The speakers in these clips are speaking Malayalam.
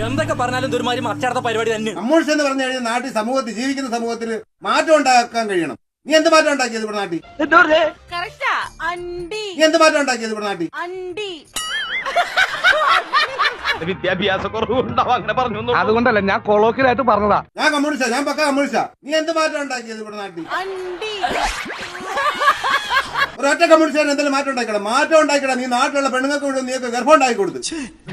എന്തൊക്കെ പറഞ്ഞാലും ദുരുമാരി മറ്റടുത്ത പരിപാടി തന്നെ കമ്മ്യൂണിസ്റ്റ് എന്ന് പറഞ്ഞു കഴിഞ്ഞാൽ നാട്ടിൽ സമൂഹത്തിൽ ജീവിക്കുന്ന സമൂഹത്തിൽ മാറ്റം ഉണ്ടാക്കാൻ കഴിയണം. നീ എന്ത് മാറ്റം ഉണ്ടാക്കിയത് ഇവിടെ നാട്ടിൽ? അണ്ടി. നീ എന്ത് മാറ്റം ഉണ്ടാക്കിയത് ഇവിടെ നാട്ടിൽ? അണ്ടി. വിദ്യാഭ്യാസ കുറവുണ്ടാവും അങ്ങനെ പറഞ്ഞു അതുകൊണ്ടല്ല ഞാൻ കൊളോക്കിലായിട്ട് പറഞ്ഞതാ. ഞാൻ കമ്മ്യൂണിസ്റ്റാ ഞാൻ പക്ക കമ്മ്യൂണിസ്റ്റാ. നീ എന്ത് മാറ്റം ഉണ്ടാക്കിയത് ഇവിടെ നാട്ടിൽ? അണ്ടി. ഒരൊറ്റ കമ്മ്യൂണിസ്റ്റ് എന്തെങ്കിലും മാറ്റം ഉണ്ടാക്കണം മാറ്റം ഉണ്ടാക്കണം നീ നാട്ടിലുള്ള പെണ്ണുങ്ങൾക്ക് കൊണ്ട് നീക്ക് ഗർഭം ഉണ്ടാക്കി കൊടുത്തു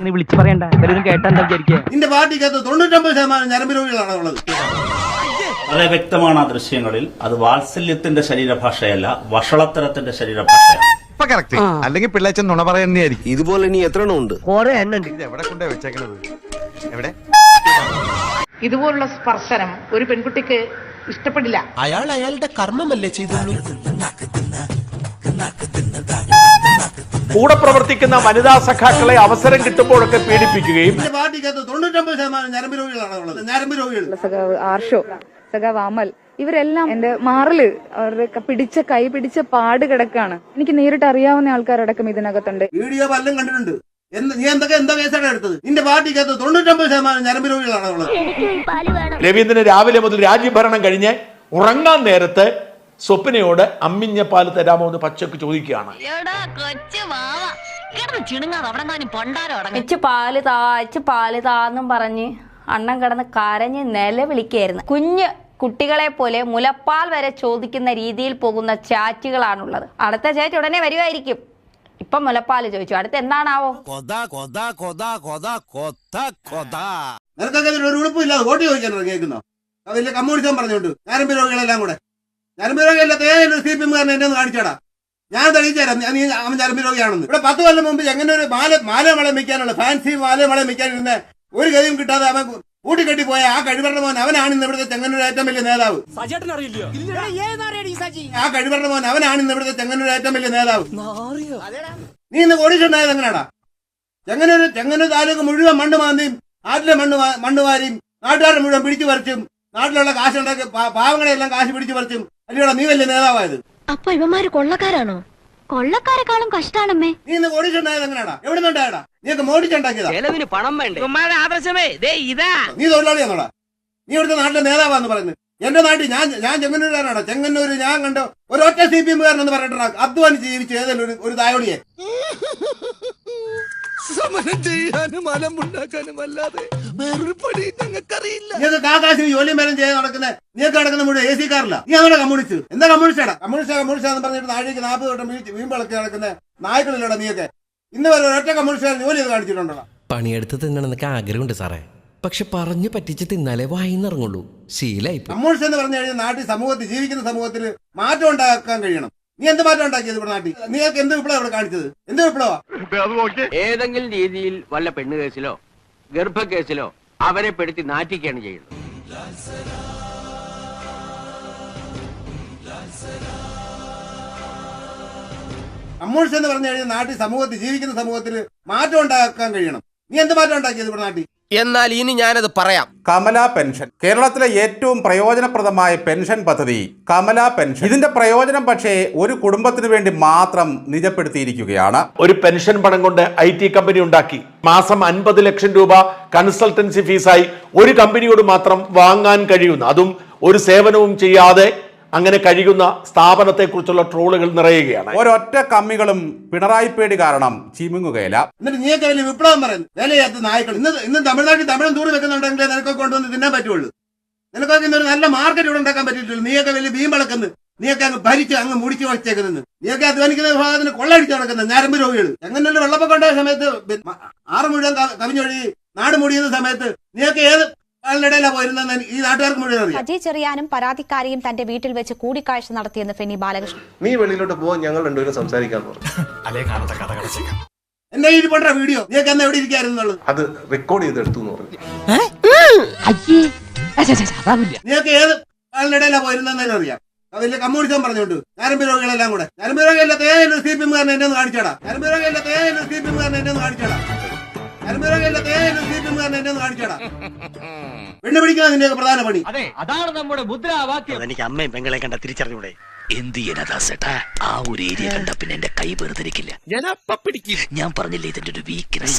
നീ വിളിച്ചു പറയണ്ട. എല്ലാവരും കേട്ടെന്താ വിചാരിക്കുക നിന്റെ പാർട്ടിക്കകത്ത് തൊണ്ണൂറ്റൊമ്പത് ശതമാനം ഞരമ്പ് രോഗികളാണ് ഉള്ളത്. വളരെ വ്യക്തമാണ് ആ ദൃശ്യങ്ങളിൽ. അത് വാത്സല്യത്തിന്റെ ശരീരഭാഷയല്ല വഷളത്തരത്തിന്റെ ശരീരഭാഷയാണ്. അല്ലെങ്കിൽ പിള്ളേച്ചൻ നുണ പറയുന്നതായിരിക്കും. ഇതുപോലെ ഇനി എത്ര എണ്ണം ഉണ്ട് കൊറേ എണ്ണുണ്ട്. ഇത് എവിടെ കൊണ്ടേ വെച്ചേക്കണത്? എവിടെ? ഇതുപോലുള്ള സ്പർശനം ഒരു പെൺകുട്ടിക്ക് ഇഷ്ടപ്പെടില്ല. അയാൾ അയാളുടെ കർമ്മമല്ലേ ചെയ്തുള്ളൂ? കൂടെ പ്രവർത്തിക്കുന്ന വനിതാ സഖാക്കളെ അവസരം കിട്ടുമ്പോഴൊക്കെ പീഡിപ്പിക്കുകയും നിന്റെ പാർട്ടിക്കകത്ത് തൊണ്ണൂറ്റൊമ്പത് ശതമാനം ഞരമ്പ് രോഗികളാണ് ഉള്ളത്. ഞരമ്പ് രോഗികൾ. സഖാവ് ആർഷോ സഖാവ് അമൽ ഇവരെല്ലാം എന്റെ മാറിൽ അവരുടെ പിടിച്ച കൈ പിടിച്ച പാട് കിടക്കാണ്. എനിക്ക് നേരിട്ട് അറിയാവുന്ന ആൾക്കാരടക്കം ഇതിനകത്തുണ്ട്. വീഡിയോ പലരും കണ്ടിട്ടുണ്ട്. രവീന്ദ്രന് നീ എന്തൊക്കെ എന്താ കേസാണ് എടുത്തത്? നിന്റെ പാർട്ടിക്കകത്ത് തൊണ്ണൂറ്റൊമ്പത് ശതമാനം ഞരമ്പ് രോഗികളാണ് ഉള്ളത്. രവീന്ദ്രൻ രാവിലെ മുതൽ രാജ്യഭരണം കഴിഞ്ഞ് ഉറങ്ങാൻ നേരത്ത് സ്വപ്നയോട് അമ്മിഞ്ഞ പാൽ തരാമോ എന്ന് പച്ചക്ക് ചോദിക്കുകയാണ് പാൽ താ പാൽ താന്നും പറഞ്ഞ് അണ്ണം കിടന്ന് കരഞ്ഞ് നിലവിളിക്കായിരുന്നു കുഞ്ഞ് കുട്ടികളെ പോലെ മുലപ്പാൽ വരെ ചോദിക്കുന്ന രീതിയിൽ പോകുന്ന ചാറ്റുകളാണുള്ളത്. അടുത്ത ചാറ്റ് ഉടനെ വരുമായിരിക്കും ഇപ്പൊ മുലപ്പാൽ ചോദിച്ചു. അടുത്ത എന്താണാവോ? കൊതാ കൊതാ കൊതാ കൊതാ നിനക്കൊക്കെ ഒരു വോട്ട് ചോദിക്കാനോ കേൾക്കുന്നോ വലിയ കമ്മ്യൂണിസം പറഞ്ഞുകൊണ്ട് രോഗികളെല്ലാം കൂടെ. ഞരമ്പ് രോഗിയല്ലാത്ത ഏതൊരു സി പി എമ്മുകാരൻ എന്നെ ഒന്ന് കാണിച്ചാടാ. ഞാൻ തെളിയിച്ചു തരാം നീ അവൻ ഞരമ്പ് രോഗിയാണെന്ന് ഇവിടെ പത്ത് കൊല്ലം മുമ്പ് എങ്ങനെ ഒരു മാല മാല മളം വെക്കാനുള്ള ഫാൻസി മാല മളം വെക്കാനിരുന്ന ഒരു ഗതിയും കിട്ടാതെ അവൻ കൂട്ടിക്കെട്ടി പോയ ആ കഴിവരണ മോൻ അവനാണ് ഇന്ന് ഇവിടുത്തെ ചെങ്ങന്നൂർ ഏറ്റവും വലിയ നേതാവ്. ആ കഴിവരണ മോൻ അവനാണ് ഇന്ന് ഇവിടുത്തെ ചെങ്ങന്നൂർ ഏറ്റവും വലിയ നേതാവ്. നീ ഇന്ന് ഓടിച്ചിട്ടുണ്ടായത് എങ്ങനെയാടാ? ചെങ്ങന്നൂർ ചെങ്ങന്നൂർ താലൂക്ക് മുഴുവൻ മണ്ണ് മാന്തിയും നാട്ടിലെ മണ്ണ് മണ്ണ് വാരിയും നാട്ടുകാരെ മുഴുവൻ പിടിച്ചു പറിച്ചും നാട്ടിലുള്ള കാശുണ്ടാക്കി പാവങ്ങളെ എല്ലാം കാശ് പിടിച്ചു പറിച്ചും അല്ലയോടാ നീ വലിയ നേതാവായത്? അപ്പൊ ഇവന്മാര് കൊള്ളക്കാരാണോ? കൊള്ളക്കാരെക്കാളും കഷ്ടാണമ്മേ. നീ ഇന്ന് ഓടിച്ചുണ്ടായത് എങ്ങനെയാടാ? എവിടെ നിന്നുണ്ടായടാ നീക്ക് മോടിച്ചുണ്ടാക്കിയതാ ചെലവിന് പണം വേണ്ടേ? ആദർശമേ ദേ ഇതാ. നീ തൊഴിലാളിയാണോടാ നീ ഇവിടുത്തെ നാട്ടിലെ നേതാവാന്ന് പറയുന്നത് എന്റെ നാട്ടിൽ ഞാൻ ഞാൻ ചെങ്ങന്നൂരാനാണ് ചെങ്ങന്നൂര് ഞാൻ കണ്ടോ ഒരൊറ്റ സി പി എമ്മുകാരനെന്ന് പറഞ്ഞിട്ടാ അധ്വാനിച്ച് ജീവിച്ച് ഏതെങ്കിലും ഒരു ഒരു തായോടിയെ. സമരം ചെയ്യാനും മലമുണ്ടാക്കാനും അല്ലാതെ വേറൊരു പണി ഞങ്ങൾക്കറിയില്ല. ജോലിയും പേരും ചെയ്യാൻ നടക്കുന്നത് നീയൊക്കെ നടക്കുന്ന മുഴുവൻ എ സി കാറില്ല നീ അതാണ് കമ്മ്യൂണിസ്റ്റ്. എന്താ കമ്മ്യൂണിസ്റ്റാടാ? കമ്മ്യൂണിസ്റ്റ് കമ്മ്യൂണിസ്റ്റ് എന്ന് പറഞ്ഞിട്ട് നാഴേക്ക് നാൽപ്പത് വട്ടം വീഴ്ച വീമ്പിളക്കി നടക്കുന്ന നായ്ക്കളിലൂടെ നീയൊക്കെ. ഇന്ന് വരെ ഒരൊറ്റ കമ്മ്യൂണിസ്റ്റ് ജോലി ചെയ്ത് കാണിച്ചിട്ടുണ്ടോ പണിയെടുത്ത് തിന്നണമെന്നൊക്കെ ആഗ്രഹമുണ്ട് സാറേ. പക്ഷെ പറഞ്ഞു പറ്റിച്ച് തിന്നാലേ വായിന്നിറങ്ങുള്ളൂ ശീലായി കമ്മ്യൂണിസ്റ്റ് എന്ന് പറഞ്ഞു കഴിഞ്ഞാൽ നാട്ടിൽ സമൂഹത്തിൽ ജീവിക്കുന്ന സമൂഹത്തിൽ മാറ്റം ഉണ്ടാക്കാൻ കഴിയണം. നീ എന്ത് മാറ്റം ഉണ്ടാക്കിയത് ഇവിടെ നാട്ടിൽ? നീയൊക്കെ എന്ത് വിപ്ലവം ഇവിടെ കാണിച്ചത്? എന്ത് വിപ്ലവ ഏതെങ്കിലും രീതിയിൽ വല്ല പെണ്ണ് കേസിലോ ഗർഭ കേസിലോ അവരെ പെടുത്തി നാറ്റിക്കുകയാണ് ചെയ്യുന്നത്. കമ്മ്യൂണിസ്റ്റ് എന്ന് പറഞ്ഞു കഴിഞ്ഞാൽ നാട്ടിൽ സമൂഹത്തിൽ ജീവിക്കുന്ന സമൂഹത്തിൽ മാറ്റം ഉണ്ടാക്കാൻ കഴിയണം. നീ എന്ത് മാറ്റം ഉണ്ടാക്കിയത് ഇവിടെ നാട്ടിൽ? എന്നാൽ ഇനി ഞാനത് പറയാം. കമല പെൻഷൻ. കേരളത്തിലെ ഏറ്റവും പ്രയോജനപ്രദമായ പെൻഷൻ പദ്ധതി കമല പെൻഷൻ. ഇതിന്റെ പ്രയോജനം പക്ഷേ ഒരു കുടുംബത്തിന് വേണ്ടി മാത്രം നിജപ്പെടുത്തിയിരിക്കുകയാണ്. ഒരു പെൻഷൻ പണം കൊണ്ട് ഐ ടി കമ്പനി ഉണ്ടാക്കി. മാസം അൻപത് ലക്ഷം രൂപ കൺസൾട്ടൻസി ഫീസായി ഒരു കമ്പനിയോട് മാത്രം വാങ്ങാൻ കഴിയുന്ന അതും ഒരു സേവനവും ചെയ്യാതെ അങ്ങനെ കഴിയുന്ന സ്ഥാപനത്തെക്കുറിച്ചുള്ള ട്രോളുകൾ നിറയുകയാണ്. ഒരൊറ്റ കമ്മികളും പിണറായി പേടി കാരണം ചീമുങ്ങുകയില്ല. എന്നിട്ട് നീയൊക്കെ വലിയ വിപ്ലവം പറയുന്നു. വിലയാത്ത നായ്ക്കൾ. ഇന്ന് ഇന്ന് തമിഴ്നാട്ടിൽ തമിഴും തൂറി വെക്കുന്നുണ്ടെങ്കിൽ നിനക്കൊക്കെ കൊണ്ടുവന്ന് തിന്നാൻ പറ്റുള്ളൂ. നിനക്കൊക്കെ ഇന്നൊരു നല്ല മാർക്കറ്റ് ഇവിടെ ഉണ്ടാക്കാൻ പറ്റിയിട്ടുള്ളൂ. നീയൊക്കെ വലിയ ഭീം വളക്കുന്നു. നീയൊക്കെ അങ്ങ് ഭരിച്ച് അങ്ങ് മുടിച്ചു വച്ചേക്കുന്നത് നീയൊക്കെ അധ്വാനിക്കുന്ന വിഭാഗത്തിന് കൊള്ളടിച്ച് നടക്കുന്നത് ഞരമ്പ് രോഗികൾ എങ്ങനെയുള്ള വെള്ളപ്പൊക്കം ഉണ്ടായ സമയത്ത്? ആറ് മുഴുവൻ കവിഞ്ഞൊഴുകി നാട് മുടിയുന്ന സമയത്ത് നീയൊക്കെ ഏത് അജയ് ചെറിയാനും പരാതിക്കാരിയും തന്റെ വീട്ടിൽ വെച്ച് കൂടിക്കാഴ്ച നടത്തിയെന്ന് ഫെനി ബാലകൃഷ്ണൻ. നീ വെളിയിലോട്ട് പോവാൻ ഞങ്ങൾ രണ്ടുപേരും സംസാരിക്കാൻ പണ്ട വീഡിയോ? എവിടെ ഇരിക്കായിരുന്നു അത് റെക്കോർഡ് ചെയ്തെടുത്തു എന്ന് ഏത് പോയിരുന്നെന്ന് അറിയാം. വലിയ കമ്മ്യൂണിസം പറഞ്ഞുകൊണ്ട്. നരമ്പ് രോഗികളെല്ലാം കൂടെ. നരമ്പ് സി പി എമ്മുകാരനെ എന്നെ ഒന്ന് കാണിച്ചാടാ. നരമ്പ് സി പി എം എന്നെ പി എന്നെ ഒന്ന് കാണിച്ചാടാ. പെണ്ണ് പിടിക്കുന്ന നിന്റെയൊക്കെ പ്രധാന പണി അതെ അതാണ് നമ്മുടെ മുദ്രാവാക്യം. എനിക്ക് അമ്മയും പെങ്ങളെ കണ്ട തിരിച്ചറിഞ്ഞൂടെ? എന്ത് ചെയ്യാനാ ആ ഒരു ഏരിയ കണ്ട പിന്നെ എന്റെ കൈ പിടിക്കും. ഞാൻ പറഞ്ഞില്ലേ ഇതിന്റെ ഒരു വീക്ക്നെസ്